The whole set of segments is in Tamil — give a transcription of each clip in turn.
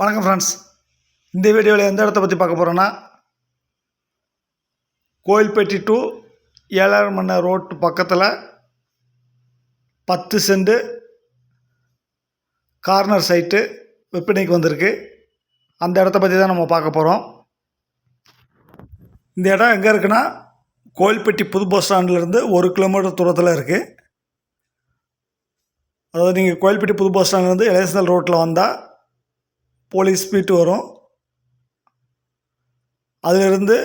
வணக்கம் ஃப்ரெண்ட்ஸ் இந்த வீடியோவில் எந்த இடத்த பற்றி பார்க்க போகிறோன்னா கோயில்பட்டி டு ஏழாயிரமண்ண ரோட்டு பக்கத்தில் பத்து சென்ட் கார்னர் சைட்டு விற்பனைக்கு வந்திருக்கு. அந்த இடத்த பற்றி தான் நம்ம பார்க்க போகிறோம் இந்த இடம் எங்கே இருக்குன்னா கோயில்பட்டி புது பஸ் ஸ்டாண்ட்லேருந்து ஒரு கிலோமீட்டர் தூரத்தில் இருக்குது அதாவது நீங்கள் கோயில்பட்டி புது பஸ் ஸ்டாண்ட்லேருந்து எலேசனல் ரோட்டில் வந்தால் போலீஸ் ஸ்பீட் வரும். அதிலிருந்து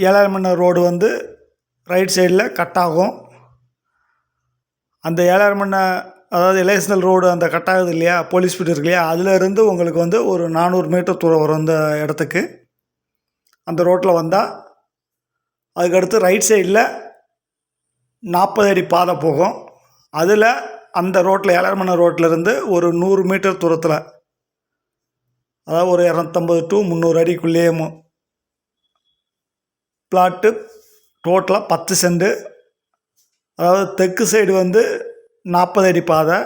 ஏழாயிரம் மணி ரோடு வந்து ரைட் சைடில் கட் ஆகும் அந்த ஏழாயிரம் மணி அதாவது எலேஷனல் ரோடு அந்த கட் ஆகுது இல்லையா? போலீஸ் ஸ்பீட் இருக்கு இல்லையா? அதிலிருந்து உங்களுக்கு வந்து ஒரு நானூறு மீட்டர் தூரம் வரும் அந்த இடத்துக்கு. அந்த ரோட்டில் வந்தால் அதுக்கடுத்து ரைட் சைடில் நாற்பது அடி பாதை போகும். அதில் அந்த ரோட்டில் ஏழாயிரம் ரோட்டில் ஒரு நூறு மீட்டர் தூரத்தில் அதாவது ஒரு இரநூத்தம்பது டு முந்நூறு அடிக்குள்ளேயே பிளாட்டு டோட்டலாக பத்து செண்டு அதாவது தெற்கு சைடு வந்து நாற்பது அடி பாதை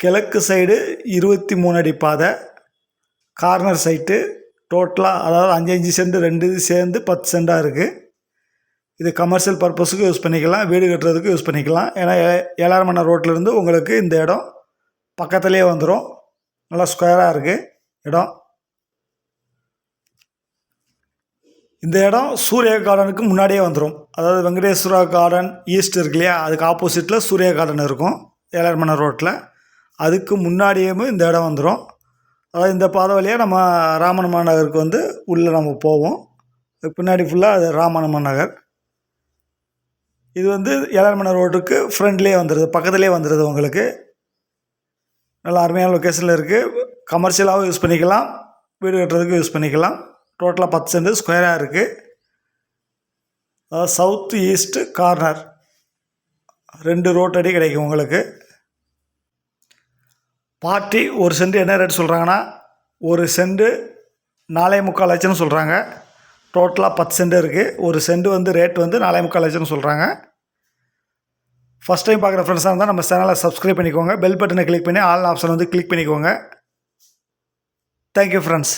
கிழக்கு சைடு இருபத்தி மூணு அடி பாதை கார்னர் சைட்டு டோட்டலாக அதாவது அஞ்சு அஞ்சு சென்ட் ரெண்டு இது சேர்ந்து பத்து சென்டாக இருக்குது இது கமர்ஷியல் பர்பஸுக்கு யூஸ் பண்ணிக்கலாம் வீடு கட்டுறதுக்கு யூஸ் பண்ணிக்கலாம். ஏன்னா ஏ- ஏழாயிரம் மணி ரோட்லேருந்து உங்களுக்கு இந்த இடம் பக்கத்துலேயே வந்துடும் நல்லா ஸ்கொயராக இருக்குது இடம். இந்த இடம் சூர்யா கார்டனுக்கு முன்னாடியே வந்துடும் அதாவது வெங்கடேஸ்வரா கார்டன் ஈஸ்ட் இருக்கு இல்லையா? அதுக்கு ஆப்போசிட்டில் சூர்யா கார்டன் இருக்கும் ஏழாயிரமண ரோட்டில் அதுக்கு முன்னாடியே இந்த இடம் வந்துடும் அதாவது இந்த பாதை வழியாக நம்ம ராமனமா நகருக்கு வந்து உள்ளே நம்ம போவோம். அதுக்கு பின்னாடி ஃபுல்லாக அது ராமனமா நகர். இது வந்து ஏழாயிரமண ரோட்டுக்கு ஃப்ரண்ட்லேயே வந்துடுது பக்கத்துலேயே வந்துடுது உங்களுக்கு. நல்ல அருமையான லொக்கேஷனில் இருக்குது கமர்ஷியலாகவும் யூஸ் பண்ணிக்கலாம் வீடு கட்டுறதுக்கு யூஸ் பண்ணிக்கலாம். டோட்டலாக பத்து சென்ட் ஸ்கொயராக இருக்குது சவுத் ஈஸ்ட்டு கார்னர் ரெண்டு ரோட் அடி கிடைக்கும் உங்களுக்கு. பார்ட்டி ஒரு சென்ட் என்ன ரேட் சொல்கிறாங்கன்னா ஒரு சென்ட் நாலே முக்கால் லட்சம்னு சொல்கிறாங்க டோட்டலாக பத்து சென்ட் இருக்குது ஒரு சென்ட் வந்து ரேட் வந்து நாலே முக்கால் லட்சம்னு சொல்கிறாங்க ஃபஸ்ட் டைம் பார்க்குற ஃப்ரெண்ட்ஸாக இருந்தால் நம்ம சேனலை சப்ஸ்கிரைப் பண்ணிக்கோங்க. பெல் பட்டனை கிளிக் பண்ணி ஆல் ஆப்ஷன் வந்து கிளிக் பண்ணிக்கோங்க. Thank you friends